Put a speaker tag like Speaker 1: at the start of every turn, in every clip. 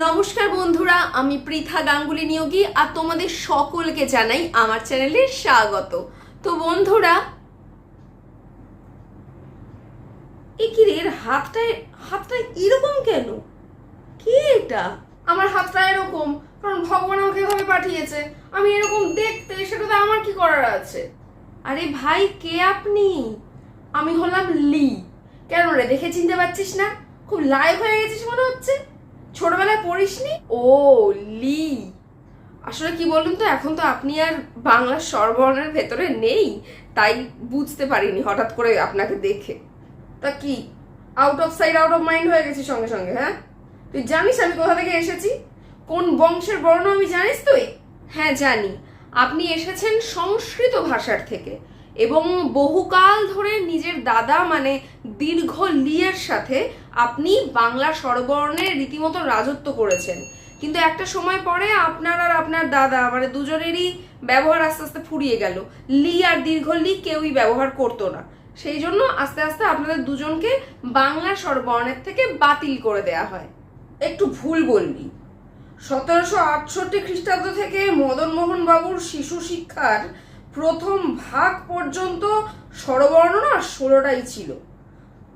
Speaker 1: নমস্কার বন্ধুরা, আমি পৃথা গাঙ্গুলি নিয়োগী আর তোমাদের সকলকে জানাই আমার চ্যানেলে স্বাগত। তো বন্ধুরা, এ কি রে, এর হাতটা হাতটা এরকম কেন? কি এটা? আমার হাতটা এরকম, কারণ ভগবান আমাকে এভাবে পাঠিয়েছে। আমি এরকম দেখতে, সেটাতে আমার কি করার আছে? আরে ভাই, কে আপনি? আমি হলাম লি। কেন রে, দেখে চিনতে পারছিস না? খুব লাইভ হয়ে গেছিস মনে হচ্ছে? ছোটবেলায় পড়িসনি? ও, লি। আসলে কি বলুন তো, এখন তো আপনি আর বাংলার স্বরবর্ণের ভেতরে নেই, তাই বুঝতে পারিনি হঠাৎ করে আপনাকে দেখে। তা কি out of side out of mind হয়ে গেছি সঙ্গে সঙ্গে হ্যাঁ? তুই জানিস আমি কোথা থেকে এসেছি? কোন বংশের বর্ণ আমি জানিস তুই? হ্যাঁ জানি। আপনি এসেছেন সংস্কৃত ভাষার থেকে। এবং বহুকাল ধরে নিজের দাদা মানে দীর্ঘ লিয়ের সাথে আপনি বাংলা স্বরবর্ণের রীতিমতো রাজত্ব করেছেন। কিন্তু একটা সময় পরে আপনার আর আপনার দাদা মানে দুজনেরই ব্যবহার আস্তে আস্তে ফুরিয়ে গেল। লি আর দীর্ঘ লি কেউই ব্যবহার করতো না। সেই জন্য আস্তে আস্তে আপনাদের দুজনকে বাংলা স্বরবর্ণের থেকে বাতিল করে দেয়া হয়। একটু ভুল বলবি সতেরোশো আটষট্টি খ্রিস্টাব্দ থেকে মদন মোহন বাবুর শিশু শিক্ষার প্রথম ভাগ পর্যন্ত স্বরবর্ণ না ষোলোটাই ছিল।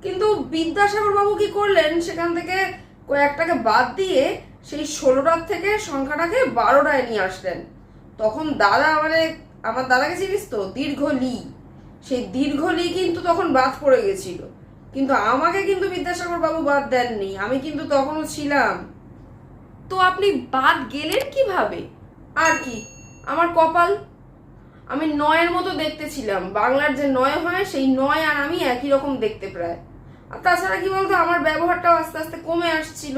Speaker 1: কিন্তু বিদ্যাসাগর বাবু কি করলেন? সেখান থেকে কয়েকটাকে বাদ দিয়ে সেই ষোলোটার থেকে সংখ্যাটাকে বারোটায় নিয়ে আসলেন। তখন দাদা মানে আমার দাদাকে চিনিস তো? দীর্ঘ লি সেই দীর্ঘ লি কিন্তু তখন বাদ পড়ে গেছিল। কিন্তু আমাকে কিন্তু বিদ্যাসাগর বাবু বাদ দেননি। আমি কিন্তু তখনও ছিলাম। তো আপনি বাদ গেলেন কীভাবে? আর কি? আমার কপাল আমি নয়ের মতো দেখতে ছিলাম বাংলার যে নয় হয়, সেই নয় আর আমি একই রকম দেখতে প্রায়। আর তাছাড়া কি বলতো, আমার ব্যবহারটাও আস্তে আস্তে কমে আসছিল।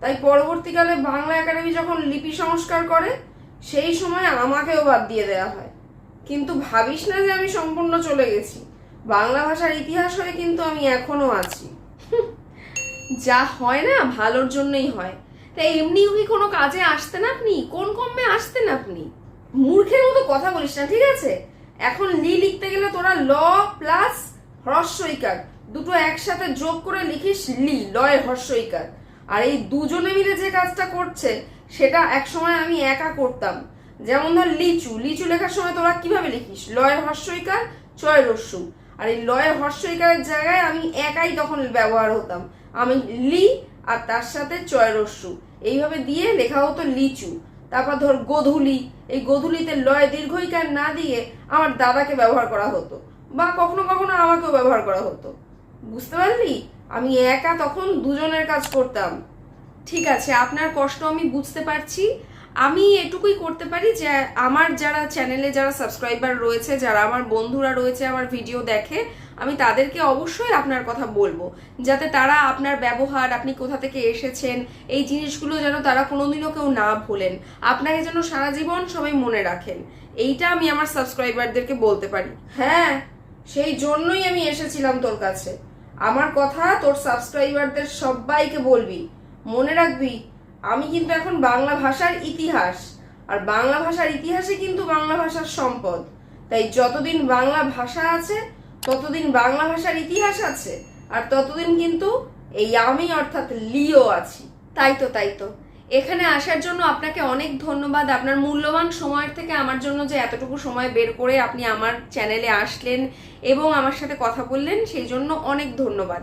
Speaker 1: তাই পরবর্তীকালে বাংলা একাডেমি যখন লিপি সংস্কার করে, সেই সময় আমাকেও বাদ দিয়ে দেওয়া হয়। কিন্তু ভাবিস না যে আমি সম্পূর্ণ চলে গেছি। বাংলা ভাষার ইতিহাস হয়ে কিন্তু আমি এখনও আছি। যা হয় না, ভালোর জন্যই হয়। তাই এমনিও কি কোনো কাজে আসতেন আপনি? কোন মূর্খের মতো কথা বলিস না, ঠিক আছে? এখন লি লিখতে গেলে তোরা ল প্লাস হ্রস্বইকার দুটো একসাথে যোগ করে লিখিস লি, লয় হর্ষইকার। আর এই দুজনে মিলে যে কাজটা করছে, সেটা এক সময় আমি একা করতাম। যেমন ধর লিচু লিচু লেখার সময় তোরা কীভাবে লিখিস? লয়ের হর্ষইকার, চয় রস্যু। আর এই লয়ের হর্ষইকারের জায়গায় আমি একাই তখন ব্যবহার হতাম। আমি লি আর তার সাথে চয় রস্যু। এইভাবে দিয়ে লেখা হতো লিচু। তারপর ধর গোধূলি, এই গোধূলিতে লয় দীর্ঘইকার না দিয়ে আমার দাদাকে ব্যবহার করা হতো বা কখনো কখনো আমাকেও ব্যবহার করা হতো। বুঝতে পারলি? আমি একা তখন দুজনের কাজ করতাম। ঠিক আছে, আপনার কষ্ট আমি বুঝতে পারছি। আমি এটুকুই করতে পারি যে আমার যারা চ্যানেলে যারা সাবস্ক্রাইবার রয়েছে, যারা আমার বন্ধুরা রয়েছে, আমার ভিডিও দেখে আমি তাদেরকে অবশ্যই আপনার কথা বলব, যাতে তারা আপনার ব্যবহার, আপনি কোথা থেকে এসেছেন, এই জিনিসগুলো যেন তারা কোনোদিনও কেউ না ভোলেন। আপনাকে যেন সারা জীবন সবাই মনে রাখেন। এইটা আমি আমার সাবস্ক্রাইবারদেরকে বলতে পারি। হ্যাঁ সেই জন্যই আমি এসেছিলাম তোর কাছে। আমার কথা তোর সাবস্ক্রাইবারদের সবাইকে বলবি। মনে রাখবি, আমি কিন্তু এখন বাংলা ভাষার ইতিহাস। আর বাংলা ভাষার ইতিহাসে কিন্তু বাংলা ভাষার সম্পদ। তাই যতদিন বাংলা ভাষা আছে ততদিন বাংলা ভাষার ইতিহাস আছে, আর ততদিন কিন্তু এই আমি অর্থাৎ লিও আছি। তাই তো তাই তো। এখানে আসার জন্য আপনাকে অনেক ধন্যবাদ। আপনার মূল্যবান সময়ের থেকে আমার জন্য যে এতটুকু সময় বের করে আপনি আমার চ্যানেলে আসলেন এবং আমার সাথে কথা বললেন, সেই জন্য অনেক ধন্যবাদ।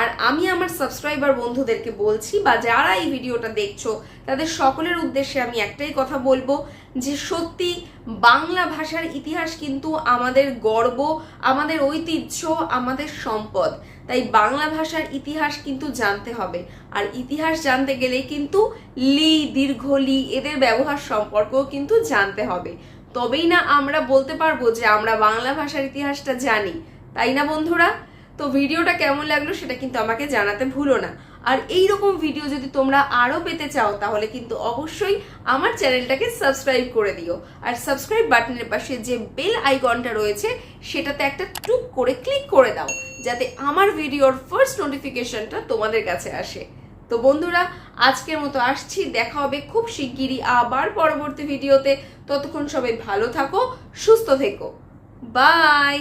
Speaker 1: আর আমি আমার সাবস্ক্রাইবার বন্ধুদেরকে বলছি বা যারা এই ভিডিওটা দেখছ, তাদের সকলের উদ্দেশ্যে আমি একটাই কথা বলব যে সত্যি বাংলা ভাষার ইতিহাস কিন্তু আমাদের গর্ব, আমাদের ঐতিহ্য, আমাদের সম্পদ। তাই বাংলা ভাষার ইতিহাস কিন্তু জানতে হবে। আর ইতিহাস জানতে গেলে কিন্তু লি, দীর্ঘ লি এদের ব্যবহার সম্পর্কেও কিন্তু জানতে হবে। তবেই না আমরা বলতে পারব যে আমরা বাংলা ভাষার ইতিহাসটা জানি। তাই না বন্ধুরা? তো ভিডিওটা কেমন লাগল সেটা কিন্তু আমাকে জানাতে ভুলো না। আর এই রকম ভিডিও যদি তোমরা আরও পেতে চাও, তাহলে কিন্তু অবশ্যই আমার চ্যানেলটাকে সাবস্ক্রাইব করে দিও। আর সাবস্ক্রাইব বাটনের পাশে যে বেল আইকনটা রয়েছে, সেটাতে একটা টুক করে ক্লিক করে দাও, যাতে আমার ভিডিওর ফার্স্ট নোটিফিকেশনটা তোমাদের কাছে আসে। তো বন্ধুরা, আজকের মতো আসছি। দেখা হবে খুব শিগগিরই আবার পরবর্তী ভিডিওতে ততক্ষণ সবাই ভালো থাকো, সুস্থ থেকো। বাই